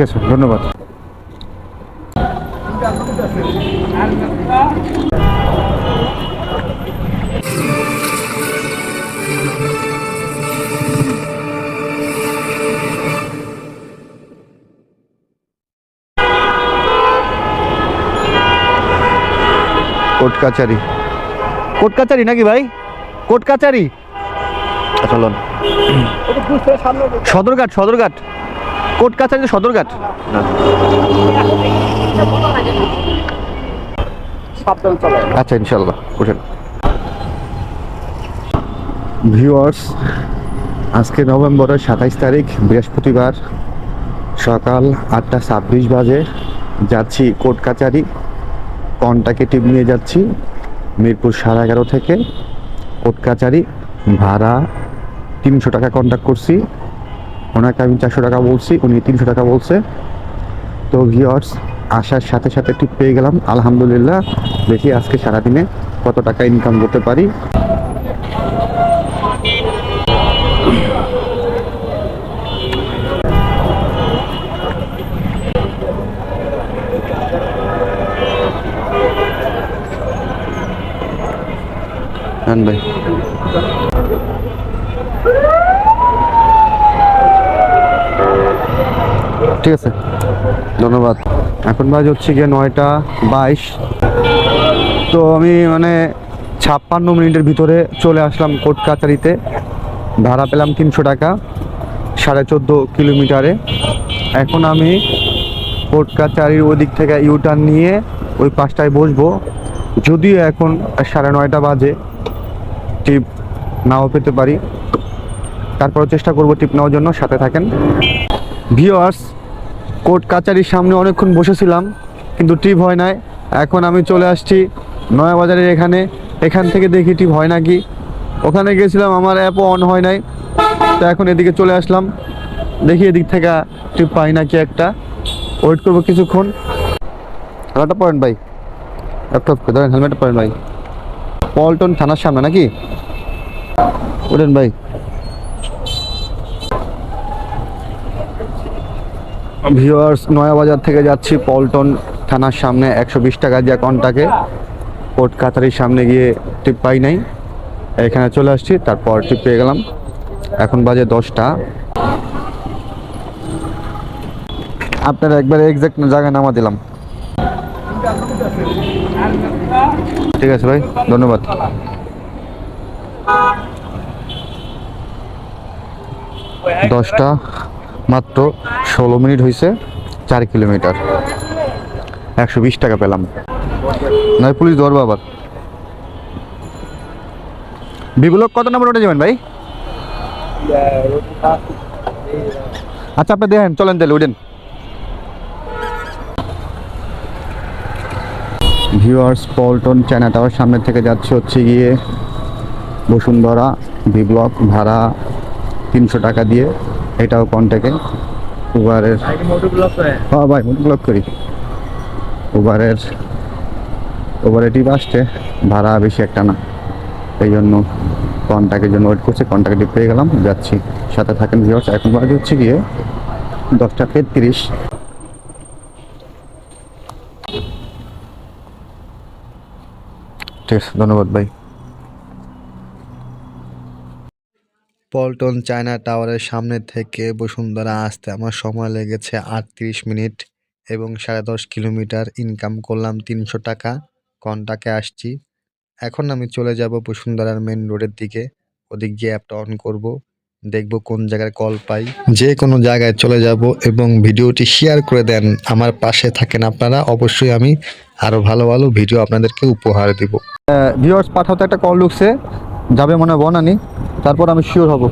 ঠিক আছে ধন্যবাদ। কোর্ট কাচারি। কোর্ট কাচারি নাকি ভাই? কোর্ট কাচারি? চলুন সদরঘাট সদরঘাট। কোর্ট কাছারি সদরঘাট? আচ্ছা ইনশাল্লাহ উঠেন ভিউয়ার্স আজকে নভেম্বরের সাতাইশ তারিখ বৃহস্পতিবার সকাল আটটা ছাব্বিশ বাজে। যাচ্ছি কোর্ট কাচারি কন্টাকে টিপ নিয়ে যাচ্ছি মিরপুর সাড়ে এগারো থেকে। কোর্ট কাচারি ভাড়া তিনশো টাকা কন্ট্যাক্ট করছি। ওনাকে আমি চারশো টাকা বলছি, উনি তিনশো টাকা বলছে। তো ভিওর্স আসার সাথে সাথে টিপ পেয়ে গেলাম। আলহামদুলিল্লাহ, দেখি আজকে সারাদিনে কত টাকা ইনকাম করতে পারি। ভাই ঠিক আছে? ধন্যবাদ। এখন বাজে হচ্ছে গিয়ে নয়টা বাইশ। তো আমি মানে ছাপ্পান্ন মিনিটের ভিতরে চলে আসলাম কোর্ট কাচারিতে ভাড়া পেলাম তিনশো টাকা, সাড়ে চোদ্দ কিলোমিটারে। এখন আমি কোর্ট কাচারির ওদিক থেকে ইউটার্ন নিয়ে ওই পাঁচটায় বসবো। যদিও এখন সাড়ে নয়টা বাজে, টিপ নাও পেতে পারি। তারপর চেষ্টা করব টিপ নেওয়ার জন্য, সাথে থাকেন। ভিওয়ার্স কোর্ট কাচারির সামনে অনেকক্ষণ বসেছিলাম, কিন্তু টিপ হয় নাই। এখন আমি চলে আসছি নয়া বাজারের এখানে। এখান থেকে দেখি টিপ হয় নাকি। ওখানে গেছিলাম, আমার অ্যাপও অন হয় নাই। তো এখন এদিকে চলে আসলাম। দেখি এদিক থেকে টিপ পাই নাকি একটা। ওয়েট করব কিছুক্ষণ। হেলমেটটা পড়েন ভাই। ল্যাপটপ ধরেন হেলমেটটা পড়েন ভাই। পল্টন থানার সামনে নাকি? ওঠেন ভাই। ভিউয়ার্স, নয়াবাজার থেকে যাচ্ছি পল্টন থানার সামনে, একশো বিশ টাকা দিয়ে কন্টাকে। কোর্ট কাতারির সামনে গিয়ে টিপ পাই নাই। এখানে চলে আসছি, তারপর টিপ পেয়ে গেলাম। এখন বাজে দশটা। আপনার একবার এক্সাক্ট জায়গায় নামা দিলাম। ঠিক আছে ভাই, ধন্যবাদ। দশটা মাত্র। ষোলো মিনিট হয়েছে চার কিলোমিটার। একশো বিশ টাকা পেলাম। নয় পুলিশ ধরবো আবার বিগুলক কত নম্বর ওটা যাবেন ভাই? আচ্ছা আপনি দেখেন, চলেন তাহলে, উঠেন। ভিউয়ার্স, পল্টন চায়না টাওয়ার সামনে থেকে যাচ্ছে হচ্ছে গিয়ে বসুন্ধরা ভি ব্লক ভাড়া তিনশো টাকা দিয়ে, এটাও কন্ট্যাক্টে উবারের হ্যাঁ ভাই মোটর ব্লক করি। উবারের উবারে টিপ আসছে ভাড়া বেশি একটা না। এই জন্য কন্ট্যাক্টের জন্য ওয়েট করছি কন্ট্যাক্টে পেয়ে গেলাম যাচ্ছি। সাথে থাকেন ভিউয়ার্স এখন বাজে হচ্ছে গিয়ে দশটা তেত্রিশ। ঠিক আছে ধন্যবাদ ভাই। পল্টন চায়না টাওয়ারের সামনে থেকে বসুন্ধরা আসতে আমার সময় লেগেছে আটত্রিশ মিনিট এবং সাড়ে দশ কিলোমিটার ইনকাম করলাম তিনশো টাকা। কন্টাকে আসছি। এখন আমি চলে যাব বসুন্ধরার মেন রোডের দিকে। ওদিক গিয়ে অ্যাপটা অন করব। দেখব কোন জায়গায় কল পাই। যে কোনো জায়গায় চলে যাব এবং ভিডিওটি শেয়ার করে দেন আমার পাশে থাকেন আপনারা। অবশ্যই আমি আরও ভালো ভালো ভিডিও আপনাদেরকে উপহার দেব। ভিউয়ার্স পাঠাতে একটা কল ঢুকছে। যাবে মনে হয় বনানি তারপর আমি শিওর হব।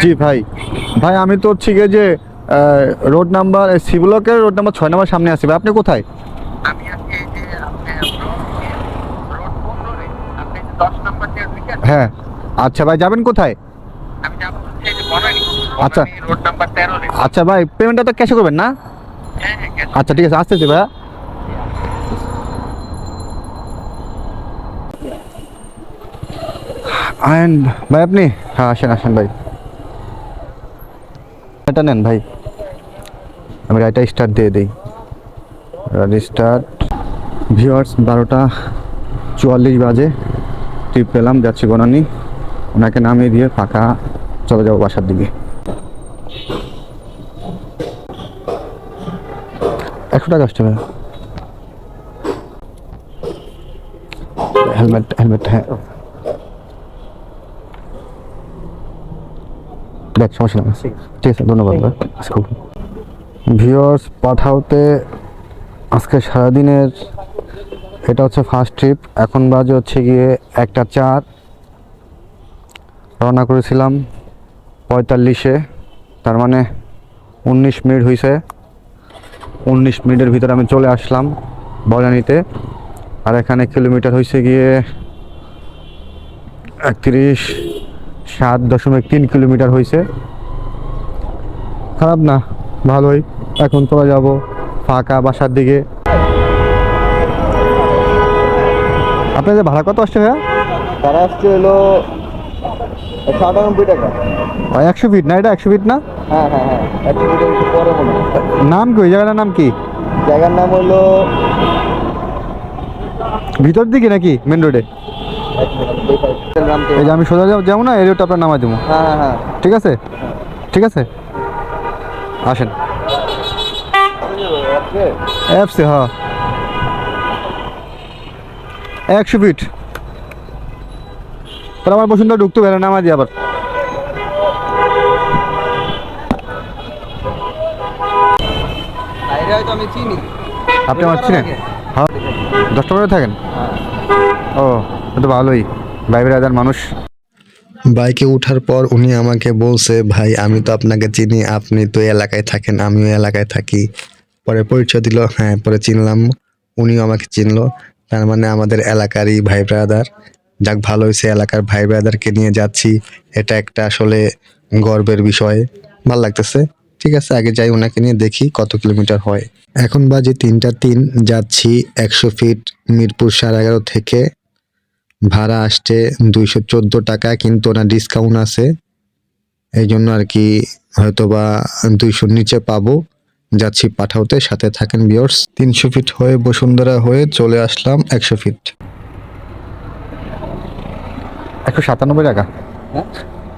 জি ভাই। ভাই আমি তো হচ্ছে গিয়ে যে রোড নাম্বার সি ব্লকের রোড নাম্বার ছয় নাম্বার সামনে আছি। ভাই আপনি কোথায়? হ্যাঁ। আচ্ছা ভাই যাবেন কোথায়? আচ্ছা। আচ্ছা ভাই পেমেন্টটা তো ক্যাশে করবেন না? হ্যাঁ হ্যাঁ। আচ্ছা ঠিক আছে আসতেছি ভাইয়া। আয়ন ভাই, আপনি? হ্যাঁ আসেন আসেন ভাই। এটা নেন ভাই। আমি রাইটা স্টার্ট দিয়ে দিই। স্টার্ট ভিওয়ার্স বারোটা চুয়াল্লিশ বাজে। ট্রিপ পেলাম, যাচ্ছি বনানি ওনাকে নামিয়ে দিয়ে ফাঁকা চলে যাব বাসার দিকে। একশো টাকা আসছে ভাই। হেলমেট হেলমেট হ্যাঁ। দেখ সমস্যা নেই। ঠিক আছে। ধন্যবাদ ভিওর্স পাঠাওতে আজকে সারাদিনের এটা হচ্ছে ফার্স্ট ট্রিপ এখন বাজে হচ্ছে গিয়ে একটা চার। রওনা করেছিলাম পঁয়তাল্লিশে। তার মানে উনিশ মিনিট হয়েছে উনিশ মিনিটের ভিতরে আমি চলে আসলাম বজানিতে আর এখানে কিলোমিটার হয়েছে গিয়ে একত্রিশ সাত দশমিক তিন কিলোমিটার হয়েছে। খারাপ না ভালোই। এখন চলে যাব ফাঁকা বাসার দিকে। আপনাদের ভাড়া কত আসছে ভাইয়া? তারা আসছে হলো একশো আটানব্বই টাকা একশো ফিট না এটা? একশো ফিট না? হ্যাঁ হ্যাঁ হ্যাঁ একশো মিটার একটু পরে মনে নাম কি? ওই জায়গাটার নাম কি? জায়গার নাম হলো ভিতর দিকে নাকি? মেন রোডে? এই যে আমি সোজা যাব- যাব না এই রোডটা আপনার নামাই দেবো। হ্যাঁ হ্যাঁ হ্যাঁ। ঠিক আছে? ঠিক আছে? আসেন। অ্যাপসে হ্যাঁ একশো ফিট তাহলে আমার বসুন্ধরা ঢুকতে পারে নামা দিয়ে আবার। আপনি আমার চিনেন? হ্যাঁ দশটা করে থাকেন? ও। তো ভালোই। ভাই বেড়াদার মানুষ। বাইকে ওঠার পর উনি আমাকে বলছে, ভাই, আমি তো আপনাকে চিনি, আপনি তো এলাকায় থাকেন, আমিও এলাকায় থাকি। পরে পরিচয় দিল হ্যাঁ পরে চিনলাম। উনিও আমাকে চিনলো। তার মানে আমাদের এলাকারই ভাই ব্রাদার। যাক, ভালো হয়েছে এলাকার ভাই ব্রাদারকে নিয়ে যাচ্ছি। এটা একটা আসলে গর্বের বিষয়। ভালো লাগতেছে। ঠিক আছে, আগে যাই ওনাকে নিয়ে দেখি কত কিলোমিটার হয়। এখন বাজে তিনটা তিন, যাচ্ছি একশো ফিট মিরপুর সাড়ে এগারো থেকে ভাড়া আসছে দুইশো চোদ্দ টাকা কিন্তু ওনার ডিসকাউন্ট আছে। এই জন্য আর কি হয়তো বা দুইশোর নিচে পাবো। যাচ্ছি পাঠাওতে সাথে থাকেন বিয়র্স তিনশো ফিট হয়ে বসুন্ধরা হয়ে চলে আসলাম একশো ফিট একশো সাতানব্বই টাকা? হ্যাঁ?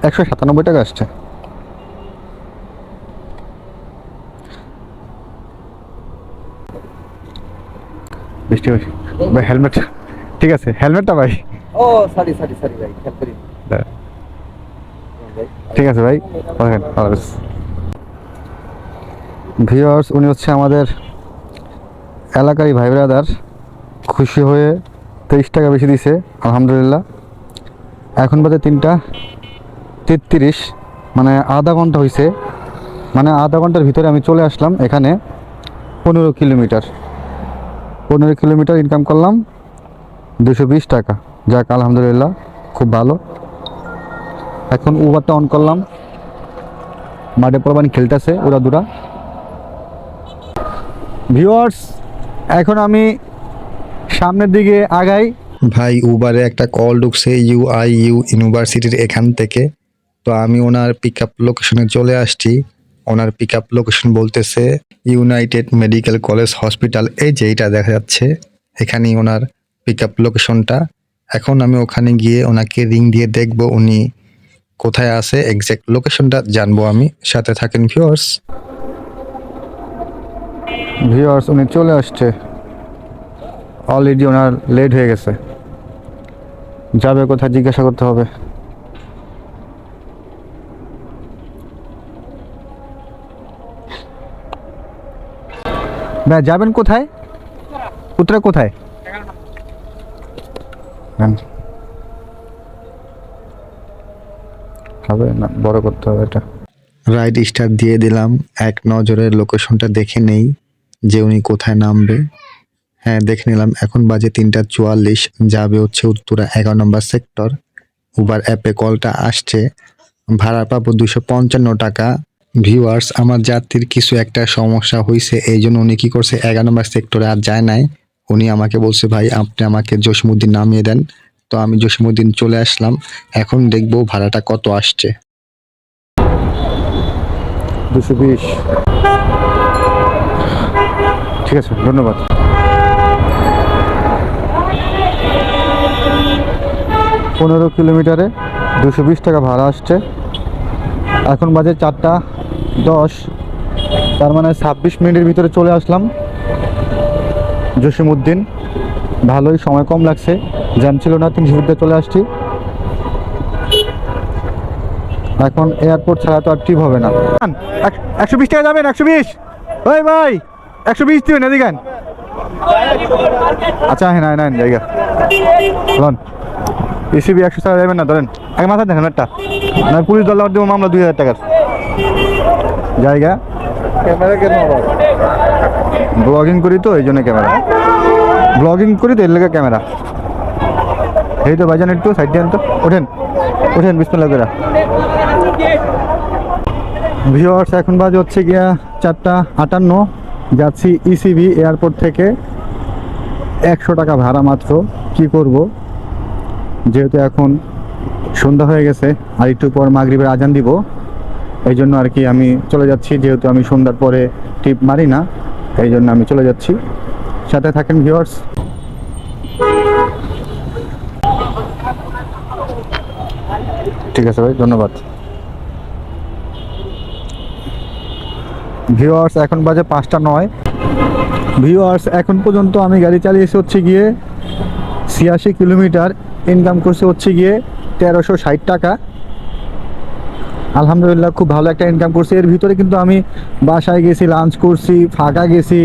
একশো সাতানব্বই টাকা আসছে? বৃষ্টি হয়েছে। ভাই হেলমেট ঠিক আছে হেলমেটটা ভাই। ও সরি সরি সরি ভাই খেয়াল করি। ঠিক আছে ভাই রাখেন ভিওয়ার্স উনি হচ্ছে আমাদের এলাকারই ভাই ব্রাদার খুশি হয়ে তেইশ টাকা বেশি দিছে আলহামদুলিল্লাহ। এখন বাজে তিনটা তেত্রিশ মানে আধা ঘণ্টা হয়েছে মানে আধা ঘণ্টার ভিতরে আমি চলে আসলাম এখানে পনেরো কিলোমিটার। পনেরো কিলোমিটার ইনকাম করলাম দুশো বিশ টাকা। যাক, আলহামদুলিল্লাহ, খুব ভালো। এখন উবারটা অন করলাম। মাঠে পরবানি খেলতেছে ওরা দুরা ভিওয়ার্স এখন আমি সামনের দিকে আগাই। ভাই উবারে একটা কল ঢুকছে ইউ আই ইউ ইউনিভার্সিটির এখান থেকে। তো আমি ওনার পিক আপ লোকেশনে চলে আসছি। ওনার পিক আপ লোকেশন বলতেছে ইউনাইটেড মেডিকেল কলেজ হসপিটাল এই যে এইটা দেখা যাচ্ছে। এখানেই ওনার পিক আপ লোকেশনটা এখন আমি ওখানে গিয়ে ওনাকে রিং দিয়ে দেখব উনি কোথায় আছে এক্সাক্ট লোকেশনটা জানব আমি। সাথে থাকেন ভিউয়ার্স ভিউয়ার্স উনি চলে আসছে। অলরেডি ওনার লেট হয়ে গেছে। যাবে কোথায় জিজ্ঞাসা করতে হবে। ভাই, যাবেন কোথায়? কোথায়? হ্যাঁ। হবে না, বড় করতে হবে এটা। রাইড স্টার দিয়ে দিলাম। এক নজরে লোকেশনটা দেখে নেই যে উনি কোথায় নামবে। হ্যাঁ দেখে নিলাম। এখন বাজে তিনটা চুয়াল্লিশ। যাবে হচ্ছে উত্তরা এগারো নম্বর সেক্টর। উবার অ্যাপে কলটা আসছে। ভাড়া পাবো দুশো পঞ্চান্ন টাকা। ভিউয়ার্স আমার যাত্রীর কিছু একটা সমস্যা হয়েছে এই জন্য উনি কি করছে, এগারো নম্বর সেক্টরে আর যায় নাই। উনি আমাকে বলছে, ভাই, আপনি আমাকে জসিমুদ্দিন নামিয়ে দেন। তো আমি জসিমুদ্দিন চলে আসলাম। এখন দেখব ভাড়াটা কত আসছে। দুশো বিশ। ঠিক আছে, ধন্যবাদ। পনেরো কিলোমিটারে দুশো বিশ টাকা ভাড়া আসছে। এখন বাজে চারটা দশ। তার মানে ছাব্বিশ মিনিটের ভিতরে চলে আসলাম। জসিমউদ্দিন ভালোই সময় কম লাগছে জ্যাম ছিল না তিনশো ফিটে চলে আসছি। এখন এয়ারপোর্ট ছাড়া তো আর ট্রিপ হবে না। এক- একশো বিশ টাকা যাবেন একশো বিশ? ওই ভাই একশো বিশ দিবেন এদিকে। আচ্ছা হ্যাঁ না না জায়গা। লন ইসিবি একশো টাকা যাবেন না ধরেন। আগে মাথা দেখেন একটা। না পুলিশ দল দেবো মামলা দুই হাজার টাকার। জায়গা। ক্যামেরা কেন ব্লগিং করি তো, এই জন্য ক্যামেরা ব্লগিং করি তো, এর লেগে ক্যামেরা এই তো ভাইজান একটু সাইড দিয়ে তো ওঠেন ওঠেন, বিসমিল্লাহ করে ভিওয়ার্স এখন বাজে হচ্ছে গিয়া চারটা আটান্ন। যাচ্ছি ইসিবি এয়ারপোর্ট থেকে। একশো টাকা ভাড়া মাত্র। কি করব? যেহেতু এখন সন্ধ্যা হয়ে গেছে, আর একটু পর মাগরিবের আজান দিব। এই জন্য আর কি আমি চলে যাচ্ছি, যেহেতু আমি সন্ধ্যার পরে টিপ মারি না। এই জন্য আমি চলে যাচ্ছি। সাথে থাকেন ভিউয়ার্স ঠিক আছে ভাই, ধন্যবাদ। ভিউয়ার্স এখন বাজে পাঁচটা নয়। ভিউয়ার্স এখন পর্যন্ত আমি গাড়ি চালিয়েছি হচ্ছে গিয়ে ছিয়াশি কিলোমিটার ইনকাম করছে হচ্ছে গিয়ে তেরোশো ষাট টাকা। আলহামদুলিল্লাহ, খুব ভালো একটা ইনকাম করছি। এর ভিতরে কিন্তু আমি বাসায় গেছি লাঞ্চ করছি, ফাঁকা গেছি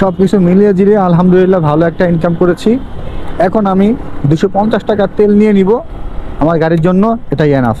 সব কিছু মিলিয়ে জিলিয়ে আলহামদুলিল্লাহ ভালো একটা ইনকাম করেছি। এখন আমি দুশো পঞ্চাশ টাকার তেল নিয়ে নিব। আমার গাড়ির জন্য এটাই এনাফ